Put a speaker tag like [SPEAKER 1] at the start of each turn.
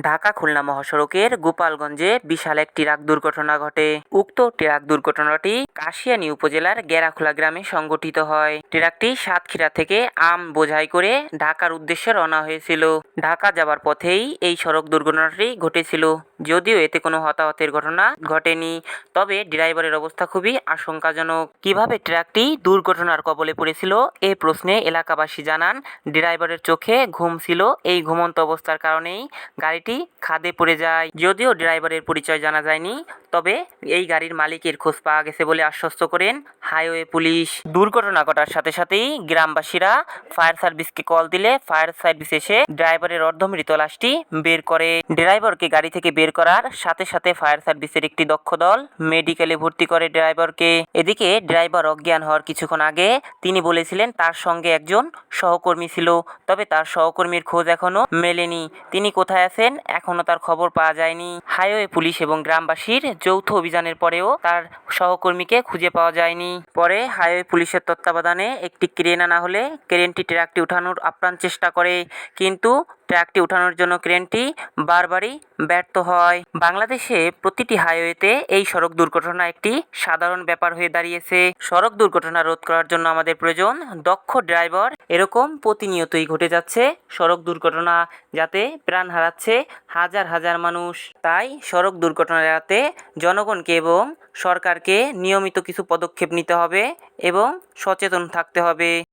[SPEAKER 1] ঢাকা খুলনা মহাসড়কের গোপালগঞ্জে বিশাল এক ট্রাক দুর্ঘটনা ঘটে। উক্ত ট্রাক দুর্ঘটনাটি কাশিয়ানী উপজেলার গেরাখোলা গ্রামে সংগঠিত হয়। ট্রাকটি সাতক্ষীরা থেকে আম বোঝাই করে ঢাকার উদ্দেশ্যে রওনা হয়েছিল। ঢাকা যাবার পথেই এই সড়ক দুর্ঘটনাটি ঘটেছিল। যদিও এতে কোনো হতাহতের ঘটনা ঘটেনি, তবে ড্রাইভারের অবস্থা খুবই আশঙ্কাজনক। কীভাবে ট্রাকটি দুর্ঘটনার কবলে পড়েছিল এ প্রশ্নে এলাকাবাসী জানান, ড্রাইভারের চোখে ঘুম ছিল এই ঘুমন্ত অবস্থার কারণেই গাড়িটি খাদে পড়ে যায়। যদিও ড্রাইভারের পরিচয় জানা যায়নি, তবে এই গাড়ির মালিকের খোঁজ পাওয়া গেছে বলে আশ্বস্ত করেন হাইওয়ে পুলিশ। দুর্ঘটনা ঘটার সাথে সাথেই গ্রামবাসীরা ফায়ার সার্ভিসকে কল দিলে ফায়ার সার্ভিস এসে ড্রাইভারের অর্ধমৃত লাশটি বের করে। ড্রাইভারকে গাড়ি থেকে বের করার সাথে সাথে ফায়ার সার্ভিসের একটি দক্ষ দল মেডিকেলে ভর্তি করে ড্রাইভারকে। এদিকে ড্রাইভার অজ্ঞান হওয়ার কিছুক্ষণ আগে তিনি বলেছিলেন তার সঙ্গে একজন সহকর্মী ছিল, তবে তার সহকর্মীর খোঁজ এখনও মেলেনি। তিনি কোথায় আছেন এখনও তার খবর পাওয়া যায়নি। হাইওয়ে পুলিশ এবং গ্রামবাসীর যৌথ অভিযানের পরেও তার সহকর্মীকে খুঁজে পাওয়া যায়নি। পরে হাইওয়ে পুলিশের তত্ত্বাবধানে একটি ক্রেন আনা হলে ক্রেনটি ট্রাকটি উঠানোর আপ্রাণ চেষ্টা করে। কিন্তু ট্রাকটি উঠানোর জন্য ক্রেনটি বারবারই ব্যর্থ হয়। বাংলাদেশে প্রতিটি হাইওয়েতে এই সড়ক দুর্ঘটনা একটি সাধারণ ব্যাপার হয়ে দাঁড়িয়েছে। সড়ক দুর্ঘটনা রোধ করার জন্য আমাদের প্রয়োজন দক্ষ ড্রাইভার। এরকম প্রতিনিয়তই ঘটে যাচ্ছে সড়ক দুর্ঘটনা, যাতে প্রাণ হারাচ্ছে হাজার হাজার মানুষ। তাই সড়ক দুর্ঘটনা এড়াতে জনগণকে এবং সরকারকে নিয়মিত কিছু পদক্ষেপ নিতে হবে এবং সচেতন থাকতে হবে।